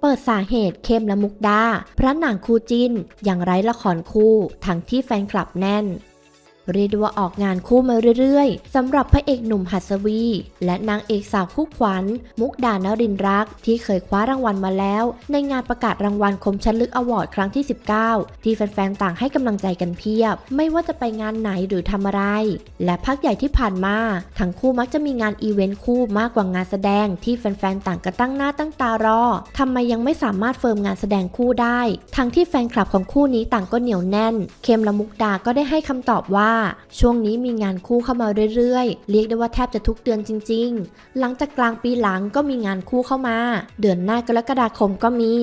เปิดสาเหตุเข้มและมุกดา พระนางคู่จิ้นยังไร้ละครคู่ ทั้งที่แฟนคลับแน่น เรียกได้ว่าออกงานคู่มาเรื่อยๆสำหรับพระเอกหนุ่มหัสวี และนางเอกสาวคู่ขวัญ มุกดานรินรัก ที่เคยคว้ารางวัลมาแล้ว ในงานประกาศรางวัลคมชันลึกอวอร์ดครั้งที่ 19 ที่แฟนๆต่างให้กำลังใจกันเพียบ ไม่ว่าจะไปงานไหนหรือทำอะไร และพักใหญ่ที่ผ่านมาทั้งคู่มักจะมีงานอีเวนต์คู่มากกว่างานแสดงที่แฟนๆต่างก็ตั้งหน้าตั้งตารอทำไมยังไม่สามารถเฟิร์มงานแสดงคู่ได้ ทั้งที่แฟนคลับของคู่นี้ต่างก็เหนียวแน่น เคมและมุกดาก็ได้ให้คำตอบว่าช่วงนี้มีงานคู่เข้ามาเรื่อยๆ เรียกได้ว่าแทบจะทุกเดือนจริง ๆ หลังจากกลางปีหลังก็มีงานคู่เข้ามา เดือนหน้ากรกฎาคมก็มี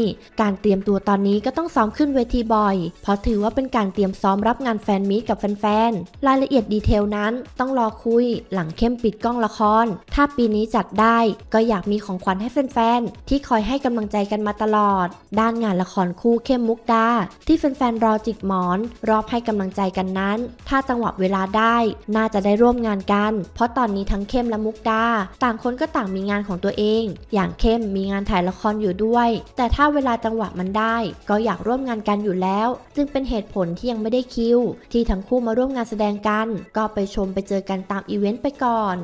การเตรียมตัวตอนนี้ก็ต้องซ้อมขึ้นเวทีบ่อย เพราะถือว่าเป็นการเตรียมซ้อมรับงานแฟนมีตกับแฟนๆ รายละเอียดดีเทลนั้นต้องรอคุย หลังเข้มปิดกล้องละคร ถ้าปีนี้จัดได้ก็อยากมีของขวัญให้แฟนๆ ที่คอยให้กำลังใจกันมาตลอด ด้านงานละครคู่เข้มมุกดาที่แฟนๆรอจิกหมอน รอบให้กำลังใจกันนั้น ถ้าจังหวะเวลาได้ น่าจะได้ร่วมงานกัน เพราะตอนนี้ทั้งเข้มและมุกดา ต่างคนก็ต่างมีงานของตัวเอง อย่างเข้มมีงานถ่ายละครอยู่ด้วย แต่ถ้าเวลาจังหวะมันได้ ก็อยากร่วมงานกันอยู่แล้ว จึงเป็นเหตุผลที่ยังไม่ได้คิว ที่ทั้งคู่มาร่วมงานแสดงกัน ก็ไปชมไปเจอกันตามอีเวนต์ไปก่อน